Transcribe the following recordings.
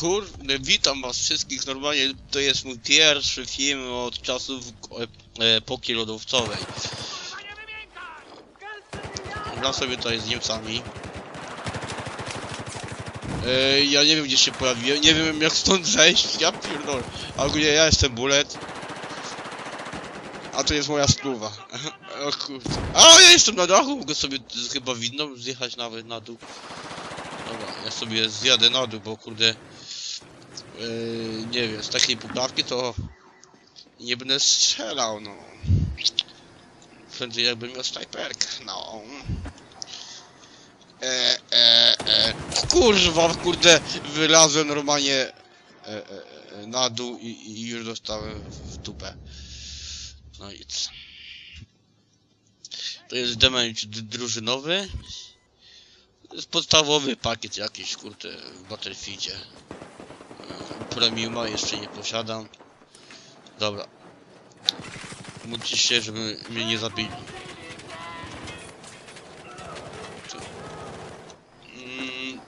Kurde, witam was wszystkich. Normalnie to jest mój pierwszy film od czasów e, epoki lodowcowej. Gram sobie tutaj z Niemcami. E, ja nie wiem gdzie się pojawiłem, nie wiem jak stąd zejść, ja pierdolę. Ogólnie ja jestem Bullet. A to jest moja spluwa. O kurde. A ja jestem na dachu, mogę sobie chyba widno zjechać nawet na dół. Dobra, ja sobie zjadę na dół, bo kurde... Yy, nie wiem, z takiej poprawki to nie będę strzelał, no. Prędzej jakbym miał snajperkę, no. E, e, e. Kurwa, kurde, wylazłem normalnie e, e, e, na dół i, i już dostałem w dupę. No nic. To jest damage d- drużynowy. To jest podstawowy pakiet jakiś, kurde, w Battlefieldzie. Premiuma jeszcze nie posiadam. Dobra. Módlcie się, żeby mnie nie zabili. Tu. Mm.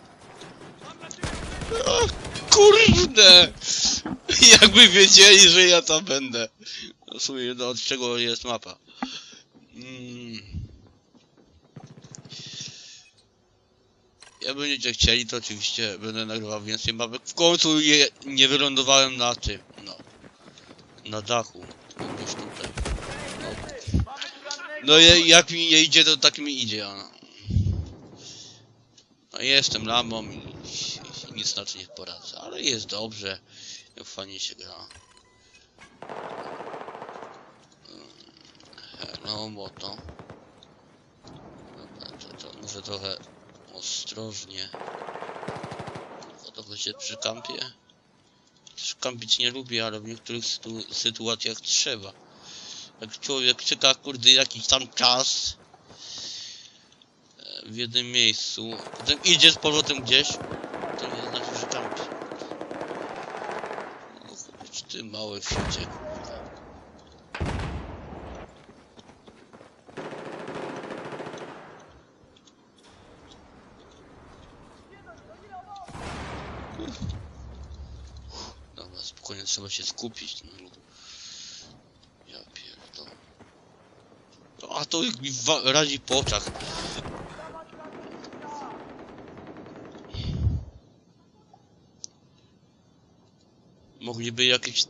O, kurde! Jakby wiedzieli, że ja tam będę. W sumie no, od czego jest mapa. Mm. Jak będziecie chcieli, to oczywiście będę nagrywał więcej mapek. W końcu je, nie wylądowałem na tym, no. Na dachu. Gdzieś tutaj. No, no je- jak mi nie idzie, to tak mi idzie, no. No jestem lamą i, i nic na to nie poradzę, ale jest dobrze. Fajnie się gra. No, moto. Dobra, to, to może trochę ostrożnie. Trochę się przykampię. Też kampić nie lubię, ale w niektórych sytu sytuacjach trzeba. Jak człowiek czeka, kurde, jakiś tam czas e, w jednym miejscu, potem idzie z powrotem gdzieś, to nie znaczy, że kampi. No, ty małe wsiecie, kurwa. Dobra, spokojnie, trzeba się skupić. No. Ja pierdolę. No, A to jak mi razi po oczach. Mogliby jakieś...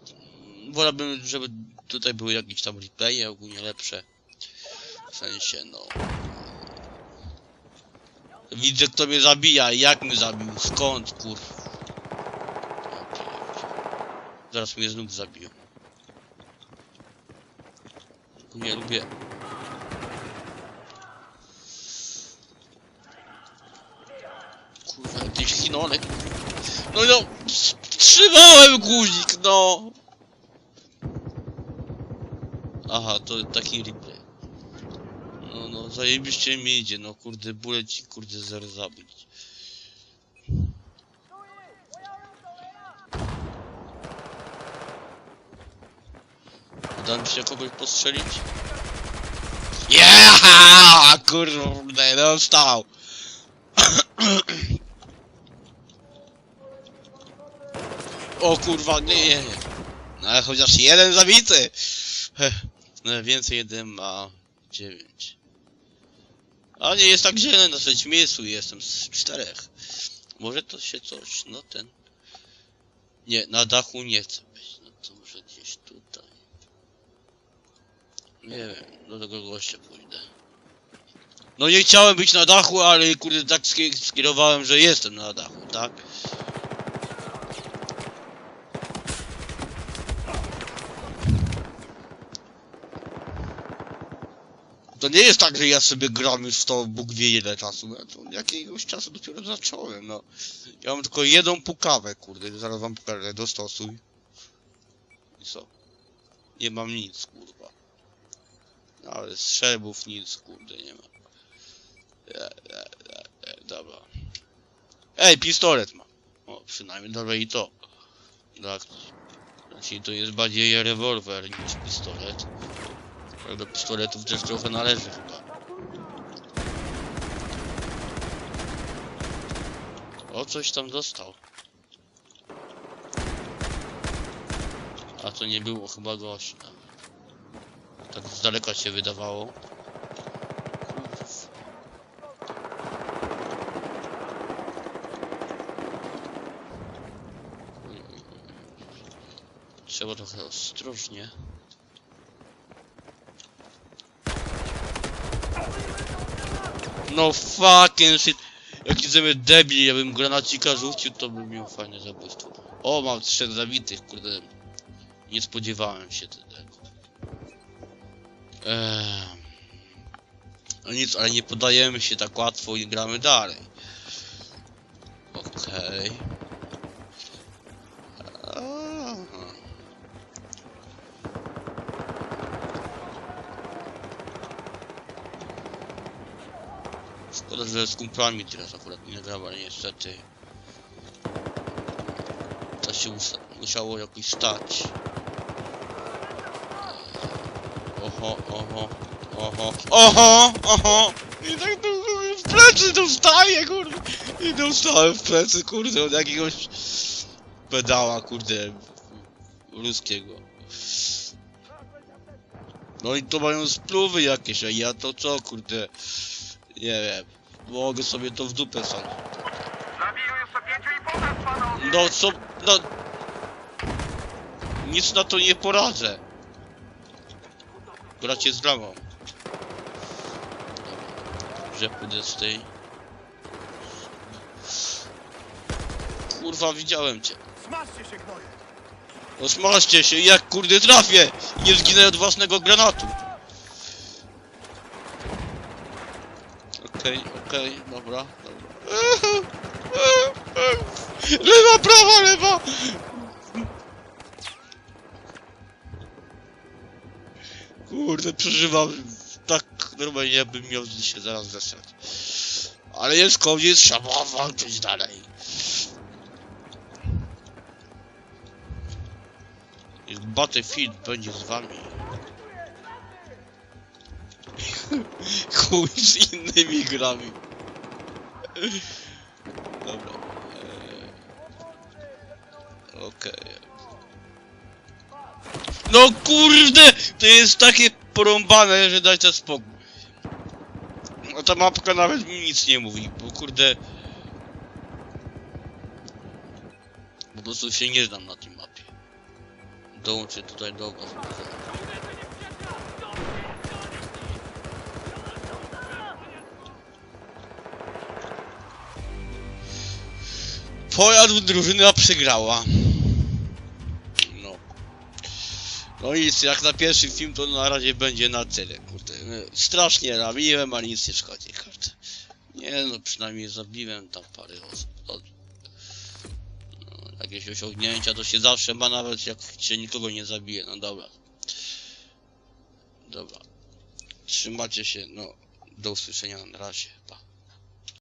Wolałbym, żeby tutaj były jakieś tam replaye ogólnie lepsze. W sensie, no... Widzę kto mnie zabija, jak mnie zabił, skąd, kurwa. Zaraz mnie znów zabiją. Nie lubię. Kurwa, jakiś chinonek. No no, trzymałem guzik, no. Aha, to taki replay. No, no, zajebiście mi idzie, no kurde, bóle kurde zero zabić. Uda mi się kogoś postrzelić? Yeah! Kurde, dostał! O kurwa, nie, nie, nie. No ale chociaż jeden zabity! No, więcej jeden ma dziewięć. A nie jest tak źle, na trzecim miejscu jestem z czterech. Może to się coś, no ten... Nie, na dachu nie chcę być, no to może gdzieś. Nie wiem, do tego gościa pójdę. No nie chciałem być na dachu, ale kurde tak ski- skierowałem, że jestem na dachu, tak? To nie jest tak, że ja sobie gram już w to Bóg wie ile czasu. Ja to jakiegoś czasu dopiero zacząłem, no. Ja mam tylko jedną pukawę, kurde, zaraz wam pokażę, dostosuj. I co? Nie mam nic, kurwa. Ale strzelbów nic, kurde, nie ma. E, e, e, e, dobra. Ej, pistolet ma. O, przynajmniej dobra i to. Tak. Znaczy to jest bardziej rewolwer niż pistolet. Ale do pistoletów też trochę należy chyba. O, coś tam dostał. A to nie było chyba gościa. Tak z daleka się wydawało. Trzeba trochę ostrożnie. No fucking shit. Jaki ze mnie debil, ja bym granacika rzucił, to bym miał fajne zabójstwo. O, mam trzech zabitych, kurde. Nie spodziewałem się tego. Eee. No nic, ale nie podajemy się tak łatwo i gramy dalej. Okej. Aha. Szkoda, że z kumplami teraz akurat nie gram, ale niestety. To się musiało jakoś stać. Oho, oho, oho, oho, oho! I tak tu w plecy dostaję, kurde! I dostałem w plecy, kurde, od jakiegoś pedała, kurde, ruskiego. No i to mają spluwy jakieś, a ja to co, kurde, nie wiem, mogę sobie to w dupę sam. No co, no... Nic na to nie poradzę. Bracie z bramą. Że pójdę z tej... Kurwa, widziałem cię. Smaszcie się gnoje! Osmażcie się, jak kurde trafię! Nie zginę od własnego granatu. Okej, okej, dobra, dobra. Lewa, prawa, lewa! Kurde, przeżywam tak normalnie, jakbym miał się zaraz zesrać. Ale jest koniec, trzeba walczyć dalej. Jest Battlefield będzie z wami. Chuj z innymi grami. Dobra. eee, Okej. No kurde! To jest takie porąbane, że dajcie spokój. No ta mapka nawet mi nic nie mówi, bo kurde... Po prostu się nie znam na tej mapie. Dołączę tutaj do was. Twoja drużyna przegrała. No nic, jak na pierwszy film to na razie będzie na tyle, kurde. Strasznie robiłem, ale nic nie szkodzi, kurde. Nie no, przynajmniej zabiłem tam parę osób. Od... No, jakieś osiągnięcia to się zawsze ma, nawet jak się nikogo nie zabije, no dobra. Dobra. Trzymacie się, no. Do usłyszenia na razie.